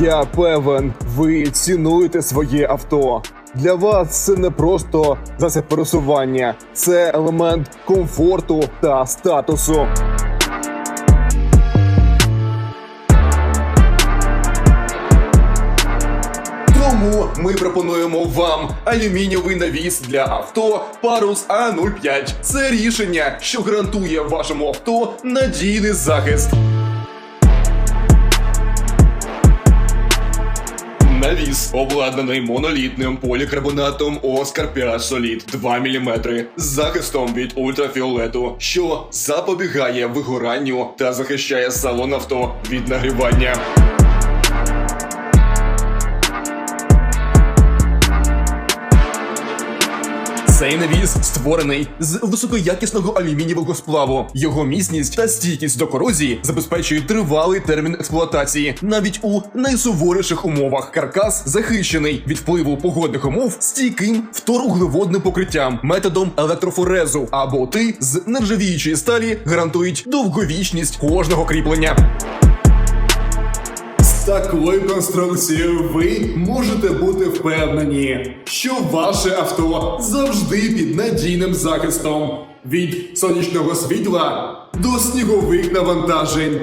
Я певен, ви цінуєте своє авто. Для вас це не просто засіб пересування, це елемент комфорту та статусу. Тому ми пропонуємо вам алюмінієвий навіс для авто Parus A05. Це рішення, що гарантує вашому авто надійний захист. Навіс обладнаний монолітним полікарбонатом Оскар 5 Solid 2 мм з захистом від ультрафіолету, що запобігає вигоранню та захищає салон авто від нагрівання. Цей навіс створений з високоякісного алюмінієвого сплаву. Його міцність та стійкість до корозії забезпечують тривалий термін експлуатації, навіть у найсуворіших умовах. Каркас захищений від впливу погодних умов стійким вторуглеводним покриттям методом електрофорезу, а болти з нержавіючої сталі гарантують довговічність кожного кріплення. Такою конструкцією ви можете бути впевнені, що ваше авто завжди під надійним захистом від сонячного світла до снігових навантажень.